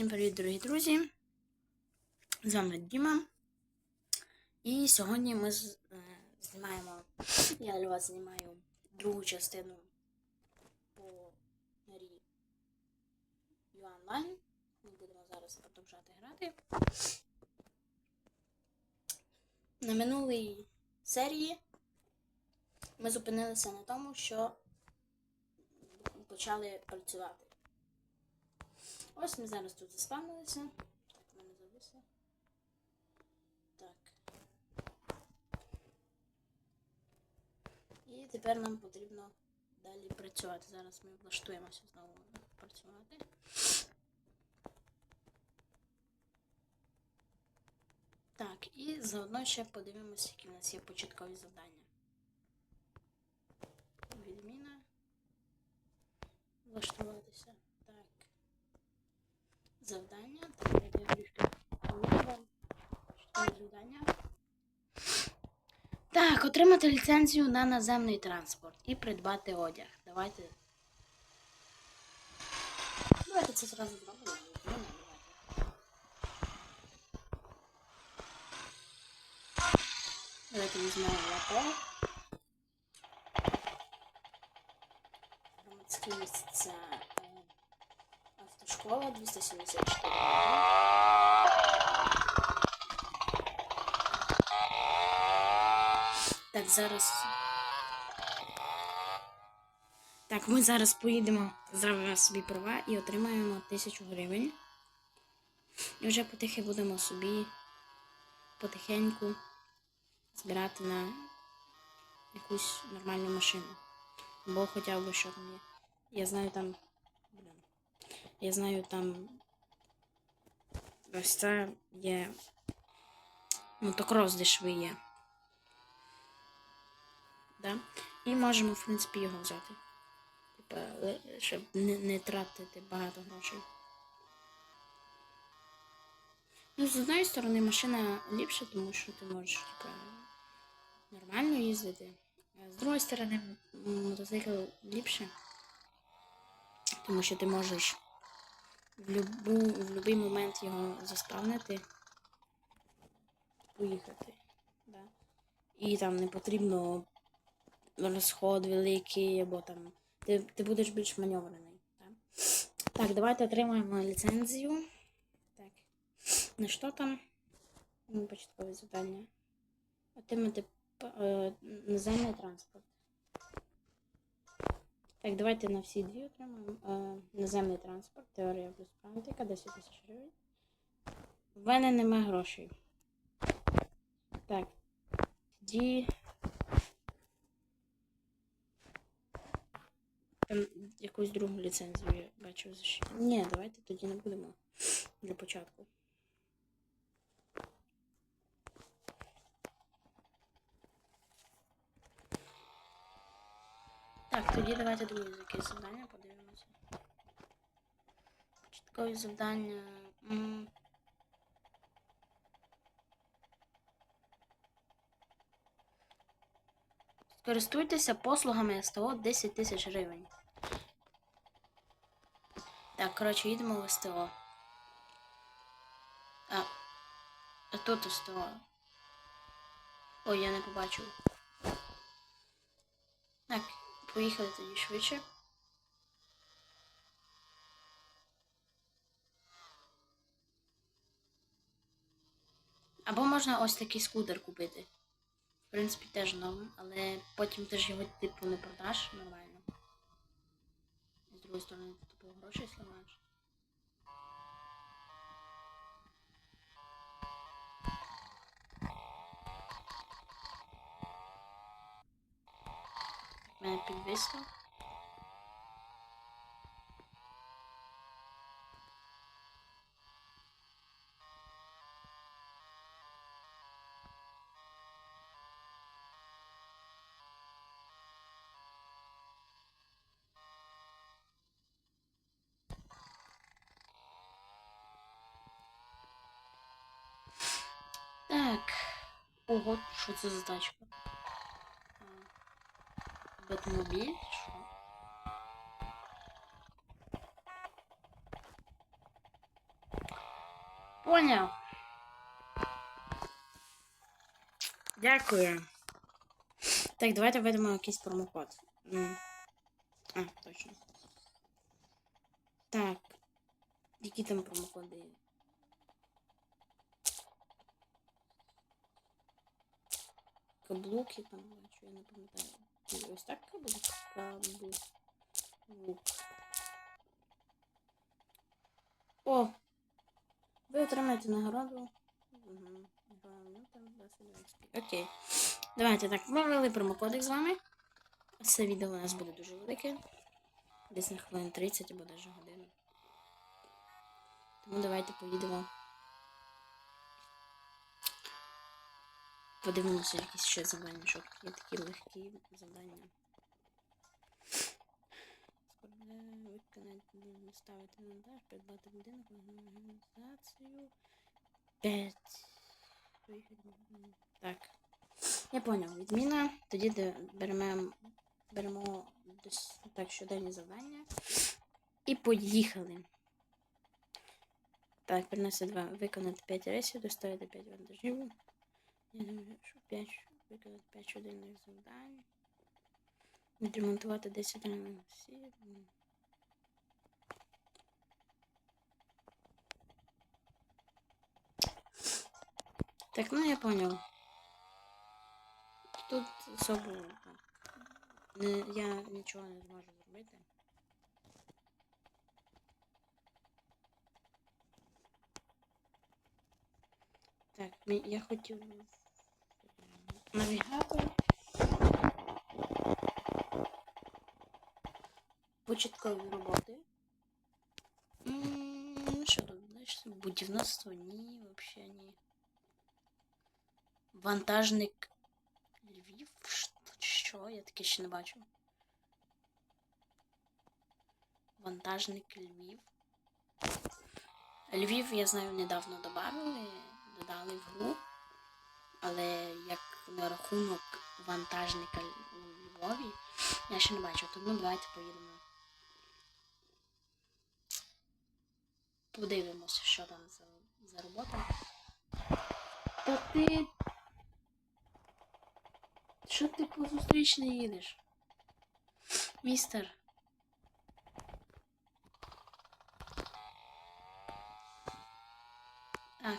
Всім привіт, дорогі друзі! З вами Діма. І сьогодні ми е, знімаємо, я для вас знімаю другу частину по грі Online. Ми будемо зараз продовжати грати. На минулій серії ми зупинилися на тому, що почали працювати. Ось ми зараз тут заспавнилися. Так, мене зависло. Так. І тепер нам потрібно далі працювати. Зараз ми влаштуємося знову працювати. Так, і заодно ще подивимося, які в нас є початкові завдання. Відміна. Влаштуватися. Завдання. Так, я трішки вам завдання. Так, отримати ліцензію на наземний транспорт і придбати одяг. Давайте. Давайте це зразу зробимо. Давайте. Візьмемо лапо. Громадське місце. Автошкола 274. Так, зараз. Так, ми зараз поїдемо, зробимо собі права і отримаємо тисячу гривень. І вже потихи будемо собі потихеньку збирати на якусь нормальну машину. Або хоча б що там є. Я знаю там. Я знаю там. Ось це є. Мотокрос дешевий є. Да? І можемо, в принципі, його взяти. Типа, щоб не, не тратити багато грошей. Ну, з одної сторони, машина ліпша, тому що ти можеш, типа, нормально їздити. А з другої сторони, мотоцикл ліпше. Тому що ти можеш в, будь-який момент його заспавнити, поїхати. Да? І там не потрібно розход великий, або там. Ти, ти будеш більш маневрений. Да? Так, давайте отримаємо ліцензію. Так. На що там? Початкове завдання. Отримати е, наземний транспорт. Так, давайте на всі дві отримаємо. Е, наземний транспорт, теорія плюс практика, 10 тисяч гривень. В мене нема грошей. Так. Тоді. Там якусь другу ліцензію я бачу. Ні, давайте тоді не будемо для початку. Так, тоді давайте друге якесь завдання подивимося. Початкові завдання. м. Скористуйтеся послугами СТО 10 тисяч гривень. Так, коротше, їдемо в СТО. А, а тут СТО. Ой, я не побачив. Так, поїхали тоді швидше. Або можна ось такий скутер купити. В принципі, теж норм, але потім теж його типу не продаш нормально. З другої сторони, ти типу гроші сливаєш. Мене підвисло. Так. Ого, що це за тачка? А, Бетмобіль? Що? Поняв. Дякую. Так, давайте введемо якийсь промокод. Ну. А, точно. Так. Які там промокоди? Каблуки там, бачу, я не пам'ятаю. Ні, Ось так каблук? Каблук. О! Ви отримаєте нагороду. Угу. Окей. Давайте так, ми ввели промокодик з вами. Це відео у нас буде дуже велике. Десь на хвилин 30 або навіть годину. Тому давайте поїдемо. Подивимося якісь ще завдання, що тут є такі легкі завдання. Виконати, ставити монтаж, придбати будинок, організацію. П'ять. Так. Я поняв. Відміна. Тоді беремо, беремо так щоденні завдання. І поїхали. Так, принеси два. Виконати 5 рейсів, доставити 5 вантажів. Я думаю, що 5, виконати 5 щоденних завдань. Відремонтувати 10 осіб. Так, ну я понял. Тут особо я нічого не зможу зробити. Так, я хотів навігатор. Початкові роботи. М, Що тут далі? Будівництво? Ні, взагалі ні. Вантажник Львів? Що? Я таке ще не бачив. Вантажник Львів. Львів, я знаю, недавно додали, додали в гру. Але як на рахунок вантажника у Львові, я ще не бачив, тому давайте поїдемо. Подивимося, що там за, за робота. Та ти. Що ти по зустрічній їдеш? Містер. Так.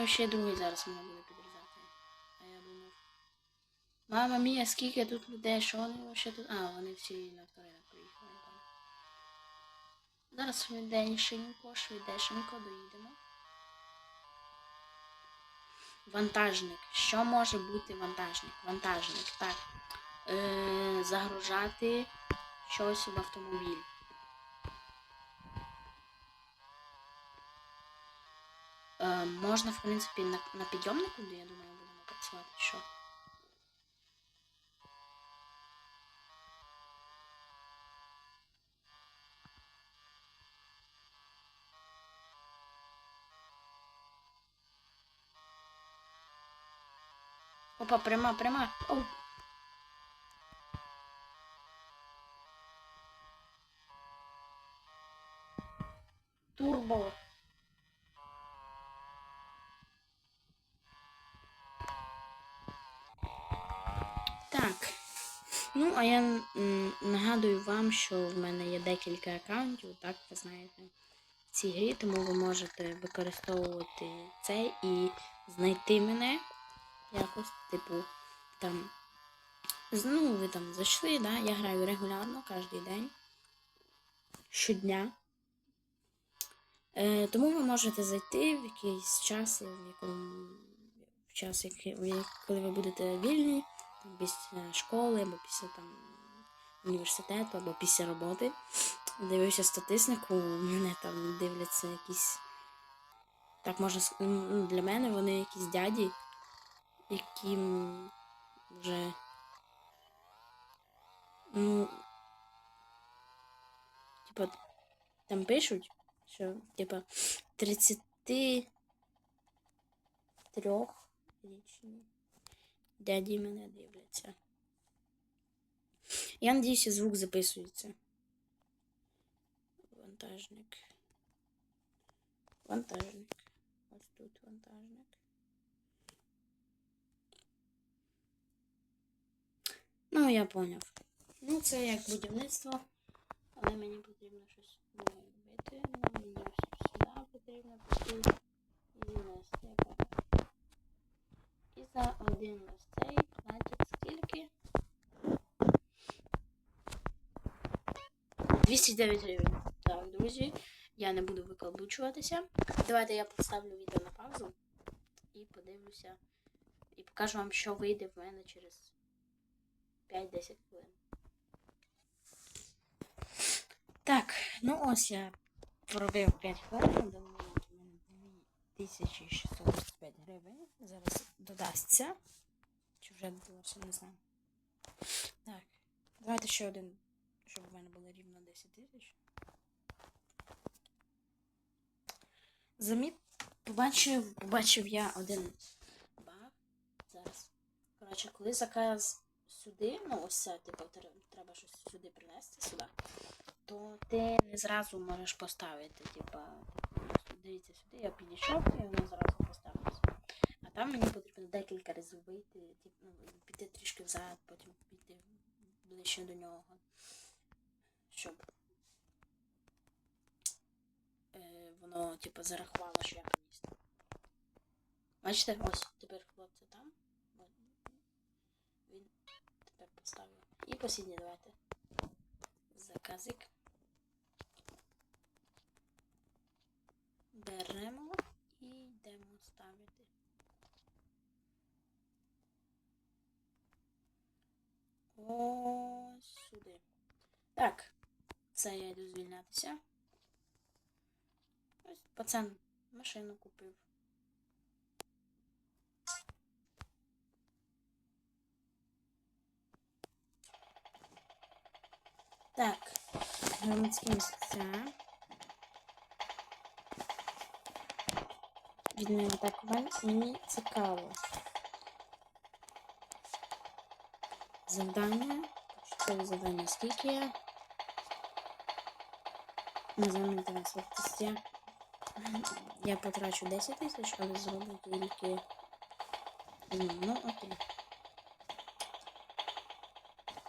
Ну, ще другий зараз мене буде підрізати. А я думав. Мама мія, скільки тут людей, що вони ще тут. А, вони всі на вторинок приїхали. Зараз швиденько, швидесенько доїдемо. Вантажник. Що може бути вантажник? Вантажник, так. Е, загружати щось в автомобіль. Е, можна, в принципі, на, на підйомнику, де я думаю, будемо працювати, що. Опа, пряма, пряма. Оу. А я нагадую вам, що в мене є декілька аккаунтів, так ви знаєте, в цій грі, тому ви можете використовувати це і знайти мене якось, типу, там. Ну, ви там зайшли, да? Я граю регулярно кожен день, щодня. Е, тому ви можете зайти в якийсь час, в якому в час, який- коли ви будете вільні, після школи, або після там університету, або після роботи. Дивився статистику, мене там дивляться якісь. Так можна ск- ну, для мене вони якісь дяді, яким вже. Ну. Типа, там пишуть, що, типа, 33 річні дяді мене дивляться. Я надіюся, звук записується. Вантажник. Вантажник. Ось тут вантажник. Ну, я поняв. Ну, це як будівництво, але мені потрібно щось робити. Ну, мені сюди потрібно піти і нести. І за один ось цей платять скільки? 209 гривень. Так, друзі, я не буду викаблучуватися. Давайте я поставлю відео на паузу і подивлюся. І покажу вам, що вийде в мене через 5-10 хвилин. Так, ну ось я проробив 5 хвилин, до моменту в мене 2625 гривень. Зараз додасться. Чи вже додалося, не знаю. Так, давайте ще один, щоб в мене було рівно 10 тисяч. Заміт побачив, побачив я один баг. Зараз. Коротше, коли заказ сюди, ну ось це, типу, треба щось сюди принести сюди, то ти не зразу можеш поставити, типа, дивіться сюди, я підійшов і воно зразу поставилося. А там мені потрібно декілька разів вийти, ну, піти трішки взад, потім піти ближче до нього. Щоб е, воно, типу, зарахувало, що я приніс. Бачите, ось тепер хлопці там. Він тепер поставив. І посідні давайте. Заказик. Беремо і йдемо ставити. Ось сюди. Так, це я йду звільнятися. Ось пацан машину купив. Так, громадські місця. Відміна атакувань мені цікаво. Завдання. Початкове завдання скільки я? Назовемо зараз вартості. Я потрачу 10 тисяч, але зроблю тільки. Ну, окей.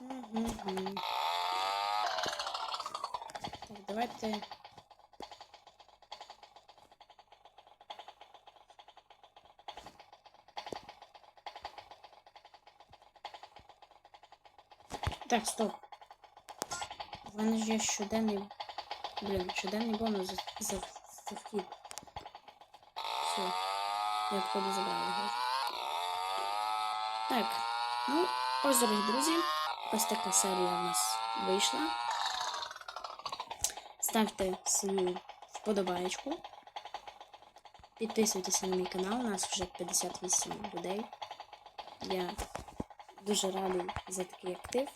Мгм. Так, давайте. Так, стоп. У ж є щоденний. Блін, щоденний бонус за, за, за вхід. Все. Я входу забрала його. Так. Ну, ось, дорогі друзі. Ось така серія у нас вийшла. Ставте свою вподобаєчку. Підписуйтеся на мій канал, у нас вже 58 людей. Я дуже радий за такий актив.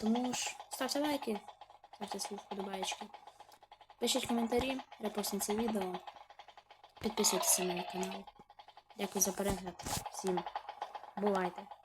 Тому ж ставте лайки, ставте свої вподобайки. Пишіть коментарі, репостіть це відео. Підписуйтеся на мій канал. Дякую за перегляд. Всім бувайте!